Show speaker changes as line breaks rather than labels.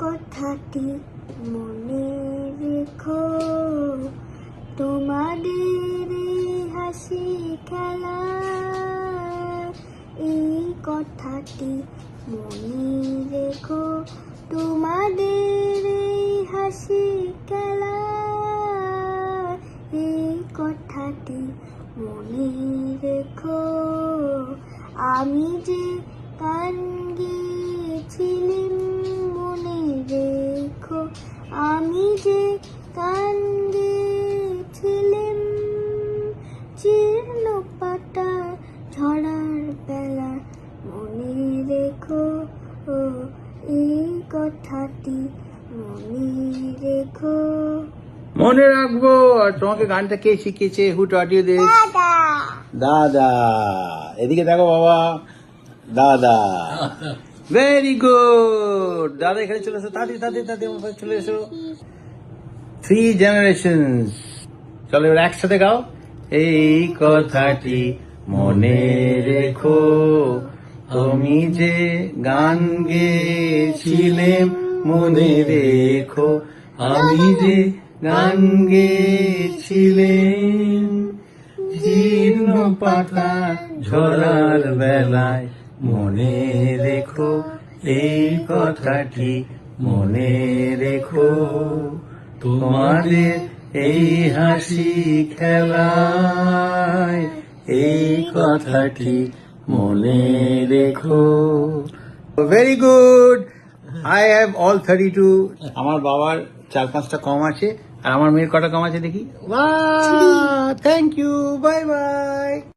কথাটি মনে রেখো। তোমাদের হাসি খেলা, এই কথাটি মনে রেখো। তোমাদের হাসি খেলা, এই কথাটি মনে রেখো। আমি যে গান গিয়েছিলাম কথাটি মনে রেখো।
মনে রাখব আর তোমাকে গানটা কে শিখিয়েছে? হু টট ইউ দিস
দাদা।
এদিকে দেখো বাবা দাদা। ভেরি গুড দাদা এখানে চলে এসো তাড়াতাড়ি তাড়াতাড়ি তাড়াতাড়ি আমার চলে এসো। থ্রি জেনারেশন চলো এবার একসাথে গাও। এই কথাটি মনে রেখো। তুমি যে গান গেছিলে মনে রেখো, আমি যে গান গেছিলেন জীর্ণ পাতা ঝরার বেলায় মনে রেখো, এই কথাটি মনে রেখো। তোমাদের এই হাসি খেলায় এই কথাটি মনে রেখো। Very good I have all thirty two আমার বাবার চার পাঁচটা কম আছে আর আমার মেয়ের কটা কম আছে দেখি? Thank you bye bye